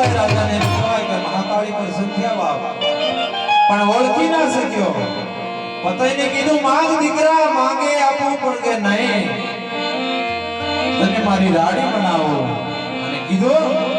ગોપાઈ રાજાને એમ કહેવાય કે મહાકાળી કોઈ સંખ્યા બાપ પણ ઓળખી ના શક્યો. પતઈને કીધું, માંગ દીકરા, માંગે આપું, પણ કે નહીં. તને મારી રાણી બનાવો. અને કીધું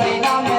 Sri Lanka.